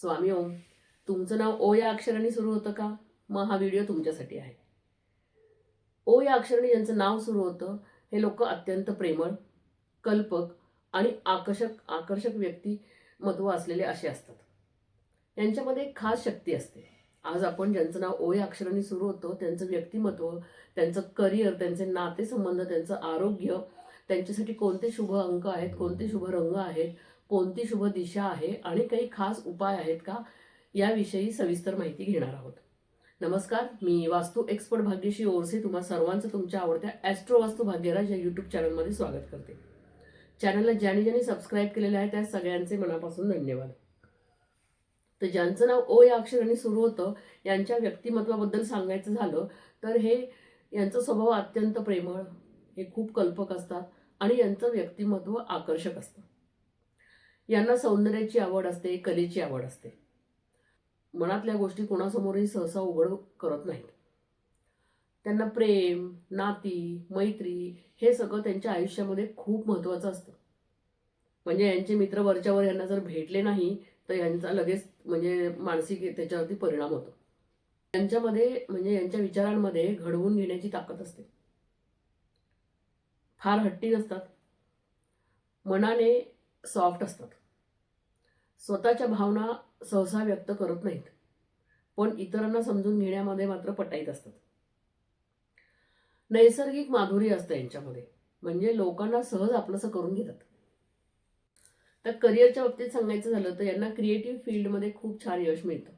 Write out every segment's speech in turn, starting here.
स्वामी ओम तुमचं नाव ओ या अक्षराने सुरू होतं का? मग हा व्हिडिओ तुमच्यासाठी आहे. ओ या अक्षराने ज्यांचं नाव सुरू होतं हे लोक अत्यंत प्रेमळ कल्पक आणि आकर्षक आकर्षक व्यक्तिमत्व असलेले असे असतात. यांच्यामध्ये एक खास शक्ती असते. आज आपण ज्यांचं नाव ओ या अक्षराने सुरू होतं त्यांचं व्यक्तिमत्व त्यांचं करिअर त्यांचे नातेसंबंध त्यांचं आरोग्य त्यांच्यासाठी कोणते शुभ अंक आहेत कोणते शुभ रंग आहेत कोणती शुभ दिशा आहे आणि काही खास उपाय आहेत का याविषयी सविस्तर माहिती घेणार आहोत. नमस्कार मी वास्तू एक्सपर्ट भाग्यशी ओरसे. तुम्हा सर्वांचं तुमच्या आवडत्या ॲस्ट्रो वास्तू भाग्यराज या यूट्यूब चॅनलमध्ये स्वागत करते. चॅनलला ज्याने ज्यांनी सबस्क्राईब केलेलं आहे त्या सगळ्यांचे मनापासून धन्यवाद. तर ज्यांचं नाव ओ या अक्षराने सुरू होतं यांच्या व्यक्तिमत्वाबद्दल सांगायचं झालं तर हे यांचा स्वभाव अत्यंत प्रेमळ हे खूप कल्पक असतात आणि यांचं व्यक्तिमत्व आकर्षक असतं. यांना सौंदर्याची आवड असते कलेची आवड असते. मनातल्या गोष्टी कोणासमोरही सहसा उघड करत नाहीत. त्यांना प्रेम नाती मैत्री हे सगळं त्यांच्या आयुष्यामध्ये खूप महत्त्वाचं असतं. म्हणजे यांचे मित्र वरच्यावर यांना जर भेटले नाही तर यांचा लगेच म्हणजे मानसिक त्याच्यावरती परिणाम होतो. यांच्यामध्ये म्हणजे यांच्या विचारांमध्ये घडवून घेण्याची ताकद असते. फार हट्टी नसतात. मनाने सॉफ्ट असतात. स्वतःच्या भावना सहसा व्यक्त करत नाहीत. पण इतरांना समजून घेण्यामध्ये मात्र पटाईत असतात. नैसर्गिक माधुरी असतं यांच्यामध्ये. म्हणजे लोकांना सहज आपलंसं करून घेतात. तर करिअरच्या बाबतीत सांगायचं झालं तर यांना क्रिएटिव्ह फील्डमध्ये खूप छान यश मिळतं.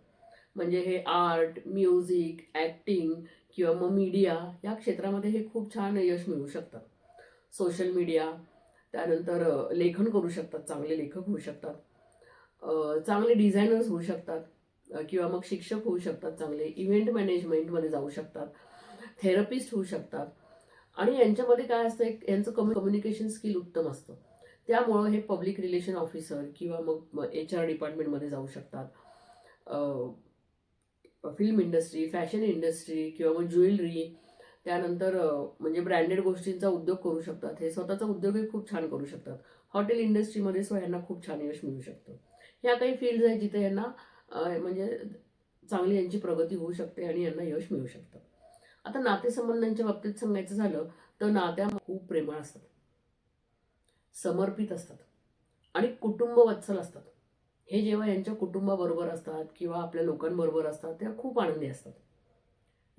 म्हणजे हे आर्ट म्युझिक ॲक्टिंग किंवा मग मीडिया या क्षेत्रामध्ये हे खूप छान यश मिळू शकतात सोशल मीडिया त्यानंतर लेखन करू शकतात चांगले लेखक होऊ शकतात. चांगले डिझायनर्स होऊ शकतात किंवा मग शिक्षक होऊ शकतात चांगले इव्हेंट मॅनेजमेंटमध्ये जाऊ शकतात थेरपिस्ट होऊ शकतात. आणि यांच्यामध्ये काय असतं एक यांचं कम्यु कम्युनिकेशन स्किल उत्तम असतं. त्यामुळं हे पब्लिक रिलेशन ऑफिसर किंवा मग एच आर डिपार्टमेंटमध्ये जाऊ शकतात. फिल्म इंडस्ट्री फॅशन इंडस्ट्री किंवा मग ज्वेलरी त्यानंतर म्हणजे ब्रँडेड गोष्टींचा उद्योग करू शकतात. हे स्वतःचा उद्योगही खूप छान करू शकतात. हॉटेल इंडस्ट्रीमध्ये सुद्धा यांना खूप छान यश मिळू शकतं. ह्या काही फील्ड्स आहेत जिथे यांना म्हणजे चांगली यांची प्रगती होऊ शकते आणि यांना यश मिळू शकतं. आता नातेसंबंधांच्या बाबतीत सांगायचं झालं तर नात्या खूप प्रेमळ असतात. समर्पित असतात. आणि कुटुंब वत्सल असतात. हे जेव्हा यांच्या कुटुंबाबरोबर असतात किंवा आपल्या लोकांबरोबर असतात तेव्हा खूप आनंदी असतात.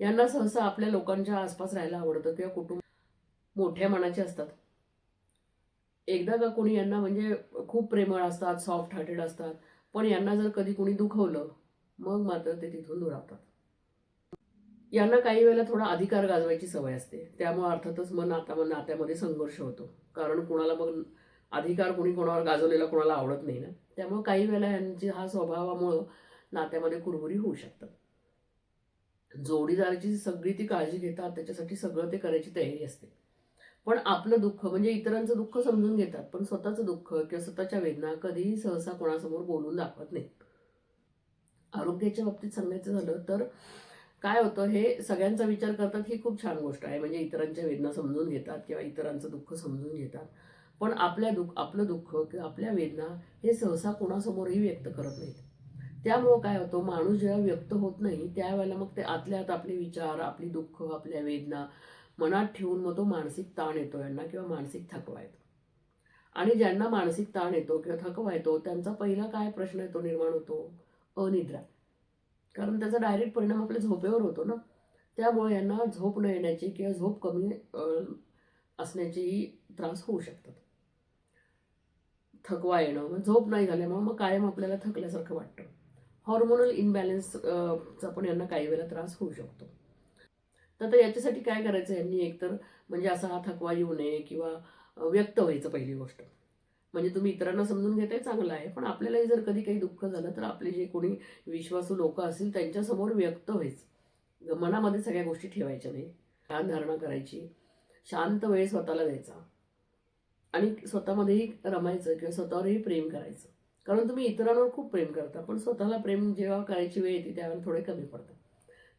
यांना सहसा आपल्या लोकांच्या आसपास राहायला आवडतं किंवा कुटुंब मोठ्या मनाचे असतात. एकदा का कोणी यांना म्हणजे खूप प्रेमळ असतात सॉफ्ट हार्टेड असतात पण यांना जर कधी कोणी दुखवलं मग मात्र ते तिथून दुरावतात यांना काही वेळेला थोडा अधिकार गाजवायची सवय असते. त्यामुळे अर्थातच मग नाता नात्यामध्ये संघर्ष होतो. कारण कोणाला मग अधिकार कोणी कोणावर गाजवलेला कोणाला आवडत नाही ना. त्यामुळे काही वेळेला यांची हा स्वभावामुळं नात्यामध्ये कुरबुरी होऊ शकतात. जोडीदाराची सगळी ती काळजी घेतात त्याच्यासाठी सगळं ते करायची तयारी असते. पण आपलं दुःख म्हणजे इतरांचं दुःख समजून घेतात पण स्वतःचं दुःख किंवा स्वतःच्या वेदना कधीही सहसा कोणासमोर बोलून दाखवत नाही आरोग्याच्या बाबतीत सांगायचं झालं तर काय होतं हे सगळ्यांचा विचार करतात ही खूप छान गोष्ट आहे. म्हणजे इतरांच्या वेदना समजून घेतात किंवा इतरांचं दुःख समजून घेतात. पण आपल्या दुःख आपलं दुःख किंवा आपल्या वेदना हे सहसा कोणासमोरही व्यक्त करत नाहीत. त्यामुळं काय होतं माणूस जेव्हा व्यक्त होत नाही त्यावेळेला मग ते आतल्या आत आपले विचार आपली दुःख आपल्या वेदना मनात ठेवून मग तो मानसिक ताण येतो यांना किंवा मानसिक थकवा येतो. आणि ज्यांना मानसिक ताण येतो किंवा थकवा येतो त्यांचा पहिला काय प्रश्न येतो निर्माण होतो? अनिद्रा. कारण त्याचा डायरेक्ट परिणाम आपल्या झोपेवर होतो ना. त्यामुळे यांना झोप न येण्याची किंवा झोप कमी असण्याचीही असण्याचेही त्रास होऊ शकतात. थकवा येणं मग झोप नाही झाल्यामुळे मग कायम आपल्याला थकल्यासारखं वाटतं. हॉर्मोनल इनबॅलन्स चा पण यांना काही वेळेला त्रास होऊ शकतो. तर आता याच्यासाठी काय करायचं यांनी एकतर म्हणजे असा हा थकवा येऊ नये किंवा व्यक्त व्हायचं पहिली गोष्ट. म्हणजे तुम्ही इतरांना समजून घेताय चांगलं आहे पण आपल्यालाही जर कधी काही दुःख झालं तर आपले जे कोणी विश्वासू लोक असतील त्यांच्यासमोर व्यक्त व्हायचं. मनामध्ये सगळ्या गोष्टी ठेवायच्या नाही. ध्यान धारणा करायची. शांत वेळ स्वतःला द्यायचा. आणि स्वतःमध्येही रमायचं किंवा स्वतःवरही प्रेम करायचं. कारण तुम्ही इतरांवर खूप प्रेम करता पण स्वतःला प्रेम जेव्हा करायची वेळ येते त्यावेळेला थोडे कमी पडतात.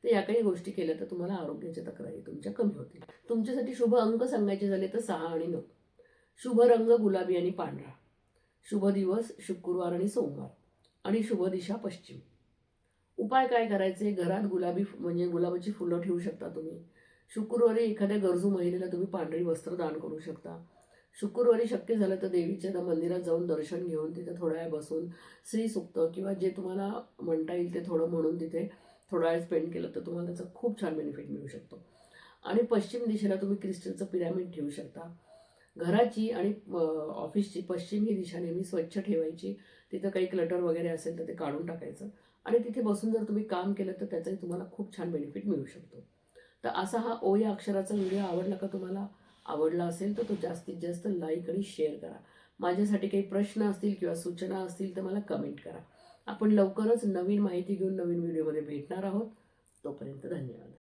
तर या काही गोष्टी केल्या तर तुम्हाला आरोग्याच्या तक्रारी तुमच्या कमी होतील. तुमच्यासाठी शुभ अंक सांगायचे झाले तर सहा आणि नऊ. शुभ रंग गुलाबी आणि पांढरा. शुभ दिवस शुक्रवार आणि सोमवार. आणि शुभ दिशा पश्चिम. उपाय काय करायचे? घरात गुलाबी म्हणजे गुलाबाची फुलं ठेवू शकता तुम्ही. शुक्रवारी एखाद्या गरजू महिलेला तुम्ही पांढरी वस्त्र दान करू शकता. शुक्रवारी शक्य झालं तर देवीच्या त्या मंदिरात जाऊन दर्शन घेऊन तिथे थोड्या वेळ बसून श्री सुक्त किंवा जे तुम्हाला म्हणता येईल ते थोडं म्हणून तिथे थोडा वेळ स्पेंड केलं तर तुम्हाला त्याचा खूप छान बेनिफिट मिळू शकतो. आणि पश्चिम दिशेला तुम्ही क्रिस्टलचं पिरॅमिड ठेवू शकता. घराची आणि ऑफिसची पश्चिम ही दिशा नेहमी स्वच्छ ठेवायची. तिथं काही क्लटर वगैरे असेल तर ते काढून टाकायचं. आणि तिथे बसून जर तुम्ही काम केलं तर त्याचाही तुम्हाला खूप छान बेनिफिट मिळू शकतो. तर असा हा ओ या अक्षराचा व्हिडिओ आवडला का तुम्हाला? आवडला असेल तर तो जास्तीत जास्त लाईक आणि शेअर करा. माझ्यासाठी काही प्रश्न असतील किंवा सूचना असतील तर मला कमेंट करा. आपण लवकरच नवीन माहिती घेऊन नवीन व्हिडिओमध्ये भेटणार आहोत. तोपर्यंत धन्यवाद.